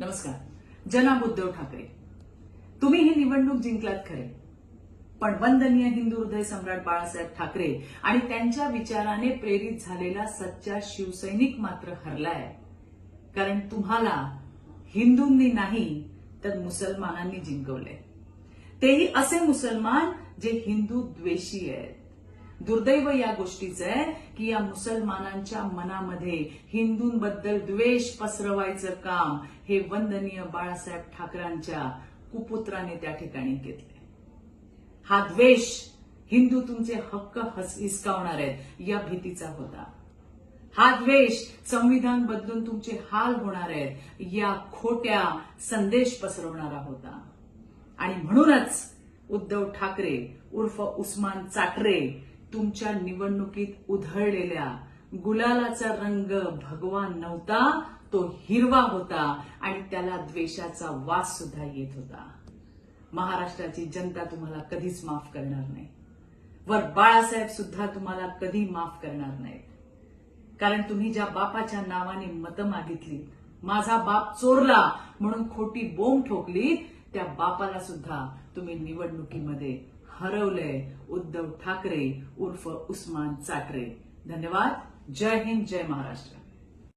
नमस्कार. जनाब उद्धव ठाकरे. तुम्ही ही निवडणूक जिंकलात खरे. पण वंदनीय हिंदू हृदय सम्राट बाळासाहेब ठाकरे आणि त्यांच्या विचाराने प्रेरित झालेला सच्चा शिवसैनिक मात्र हरलाय. कारण तुम्हाला हिंदूंनी नाही तर मुसलमानांनी जिंकवले तेही असे मुसलमान जे हिंदू द्वेषी आहेत. दुर्दैव या गोष्टीचं आहे की या मुसलमानांच्या मनामध्ये हिंदूंबद्दल द्वेष पसरवायचं काम हे वंदनीय बाळासाहेब ठाकरांच्या कुपुत्राने त्या ठिकाणी घेतले हा द्वेष हिंदू तुमचे हक्क हिसकावणार आहेत या भीतीचा होता. हा द्वेष संविधान बदलून तुमचे हाल होणार आहेत या खोट्या संदेश पसरवणारा होता. आणि म्हणूनच उद्धव ठाकरे उर्फ उस्मान चाटरे तुमच्या निवडणुकीत उधळलेल्या गुलालाचा रंग भगवान नव्हता तो हिरवा होता आणि त्याला द्वेषाचा वास सुद्धा येत होता. महाराष्ट्राची जनता तुम्हाला कधीच माफ करणार नाही. वर बाळासाहेब सुद्धा तुम्हाला कधी माफ करणार नाहीत. कारण तुम्ही ज्या बापाच्या नावाने मतं मागितली माझा बाप चोरला म्हणून खोटी बोंब ठोकली त्या बापाला सुद्धा तुम्ही निवडणुकीमध्ये हरवलंय उद्धव ठाकरे उर्फ उस्मान चाटरे धन्यवाद. जय हिंद जय महाराष्ट्र.